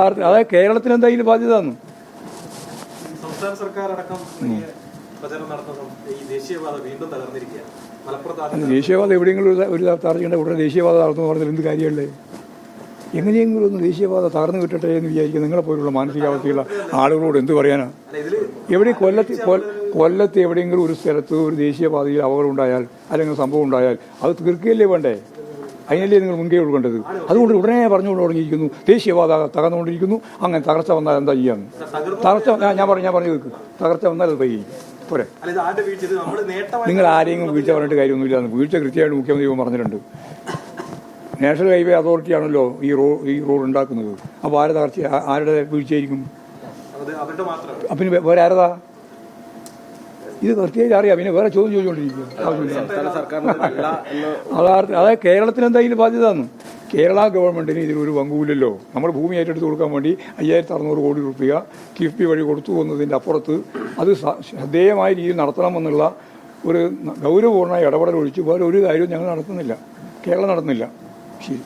അതായത് കേരളത്തിന് എന്താ ഇതിന് ബാധ്യത സംസ്ഥാന സർക്കാർ അടക്കം വലിയ പ്രചരണം നടത്തുന്നു. ഈ ദേശീയപാത വീണ്ടും തകർന്നിരിക്കുകയാണ്. ദേശീയവാദ എവിടെയെങ്കിലും ഒരു തകർച്ചയുണ്ട്. ഉടനെ ദേശീയവാദ നടത്തുന്ന പറഞ്ഞാൽ എന്ത് കാര്യമല്ലേ? എങ്ങനെയെങ്കിലും ഒന്ന് ദേശീയപാത തകർന്നു കിട്ടട്ടെ എന്ന് വിചാരിക്കും നിങ്ങളെ പോലുള്ള മാനസികാവസ്ഥയുള്ള ആളുകളോട് എന്ത് പറയാനാ? എവിടെ കൊല്ലത്ത് കൊല്ലത്ത് എവിടെയെങ്കിലും ഒരു സ്ഥലത്ത് ഒരു ദേശീയപാതയിൽ അപകടം ഉണ്ടായാൽ അല്ലെങ്കിൽ സംഭവം ഉണ്ടായാൽ അത് തീർക്കുകയല്ലേ വേണ്ടേ? അതിനല്ലേ നിങ്ങൾ മുൻകൈ കൊടുക്കേണ്ടത് അതുകൊണ്ട് ഉടനെ പറഞ്ഞുകൊണ്ട് തുടങ്ങിയിരിക്കുന്നു. ദേശീയപാത തകർന്നുകൊണ്ടിരിക്കുന്നു. അങ്ങനെ തകർച്ച വന്നാൽ എന്താ ചെയ്യാന്ന് തകർച്ച ഞാൻ- പറഞ്ഞു ഞാൻ പറഞ്ഞു കേൾക്ക് തകർച്ച വന്നാൽ അത് പരിഹരിക്കും പോരെ. നിങ്ങൾ ആരെയും വീഴ്ച പറഞ്ഞിട്ട് കാര്യമൊന്നുമില്ല. വീഴ്ച കൃത്യമായിട്ട് മുഖ്യമന്ത്രി പറഞ്ഞിട്ടുണ്ട്. നാഷണൽ ഹൈവേ അതോറിറ്റി ആണല്ലോ ഈ റോഡ് ഈ റോഡ് ഉണ്ടാക്കുന്നത്. അപ്പോൾ ആരുടെ തകർച്ച ആരുടെ വീഴ്ചയായിരിക്കും? പിന്നെ വേറെ ആരതാ? ഇത് കൃത്യമായിട്ട് അറിയാം. പിന്നെ വേറെ ചോദ്യം ചോദിച്ചുകൊണ്ടിരിക്കുക ആവശ്യമില്ല അതാ അതായത് കേരളത്തിന് എന്തായാലും ബാധ്യത എന്ന് കേരള ഗവൺമെന്റിന് ഇതിലൊരു പങ്കുമില്ലല്ലോ. നമ്മൾ ഭൂമി ഏറ്റെടുത്ത് കൊടുക്കാൻ വേണ്ടി അയ്യായിരത്തി അറുന്നൂറ് കോടി രൂപ കിഫ്ബി വഴി കൊടുത്തു എന്നതിന്റെ അപ്പുറത്ത് അത് ശ്രദ്ധേയമായ രീതിയിൽ നടത്തണമെന്നുള്ള ഒരു ഗൗരവപൂർണ ഇടപെടൽ ഒഴിച്ച് വേറെ ഒരു കാര്യവും ഞങ്ങൾ നടത്തുന്നില്ല. കേരളം നടത്തുന്നില്ല. ശരി.